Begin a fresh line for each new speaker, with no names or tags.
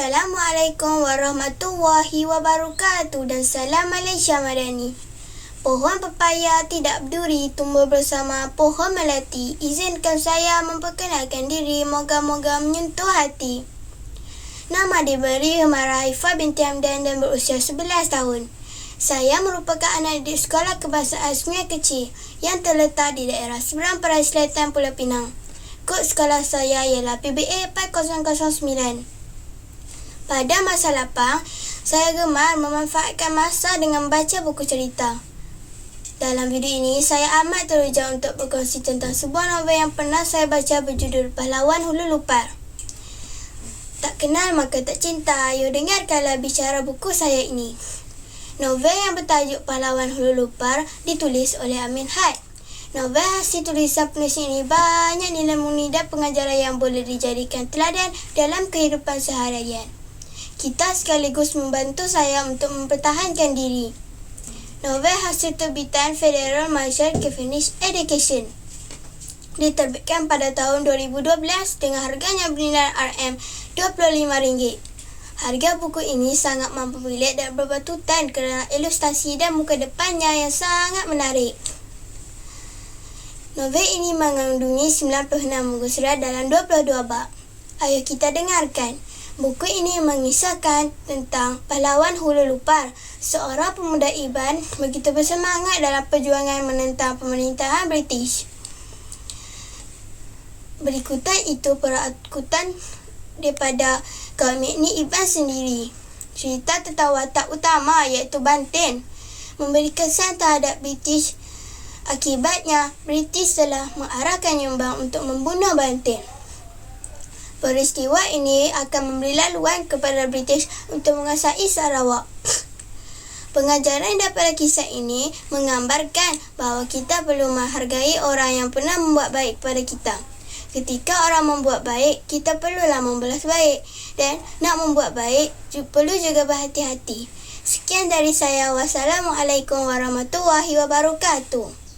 Assalamualaikum warahmatullahi wabarakatuh dan salam Malaysia Madani. Pohon pepaya tidak berduri tumbuh bersama pohon melati. Izinkan saya memperkenalkan diri moga-moga menyentuh hati. Nama diberi Humara Haifah binti Hamdan dan berusia 11 tahun. Saya merupakan anak di sekolah kebahasaan Sungai Kecil yang terletak di daerah Seberang Perai Selatan Pulau Pinang. Kod sekolah saya ialah PBA 4009. Pada masa lapang, saya gemar memanfaatkan masa dengan membaca buku cerita. Dalam video ini, saya amat teruja untuk berkongsi tentang sebuah novel yang pernah saya baca berjudul Pahlawan Hulu Lupar. Tak kenal maka tak cinta, ayo dengarkanlah bicara buku saya ini. Novel yang bertajuk Pahlawan Hulu Lupar ditulis oleh Amin Had. Novel hasil tulisan penulis ini banyak nilai murni dan pengajaran yang boleh dijadikan teladan dalam kehidupan seharian kita sekaligus membantu saya untuk mempertahankan diri. Novel hasil terbitan Federal Marshall Cavendish Education diterbitkan pada tahun 2012 dengan harganya bernilai RM25. Harga buku ini sangat mampu bilik dan berbatutan kerana ilustrasi dan muka depannya yang sangat menarik. Novel ini mengandungi 96 muka surat dalam 22 bab. Ayo kita dengarkan. Buku ini mengisahkan tentang pahlawan Hulu Lupar, seorang pemuda Iban begitu bersemangat dalam perjuangan menentang pemerintahan British. Berikutan itu perakutan daripada komik ni Iban sendiri. Cerita tentang watak utama iaitu Banten memberi kesan terhadap British. Akibatnya, British telah mengarahkan nyumbang untuk membunuh Banten. Peristiwa ini akan memberi laluan kepada British untuk menguasai Sarawak. Pengajaran daripada kisah ini menggambarkan bahawa kita perlu menghargai orang yang pernah membuat baik kepada kita. Ketika orang membuat baik, kita perlulah membalas baik. Dan nak membuat baik, perlu juga berhati-hati. Sekian dari saya. Wassalamualaikum warahmatullahi wabarakatuh.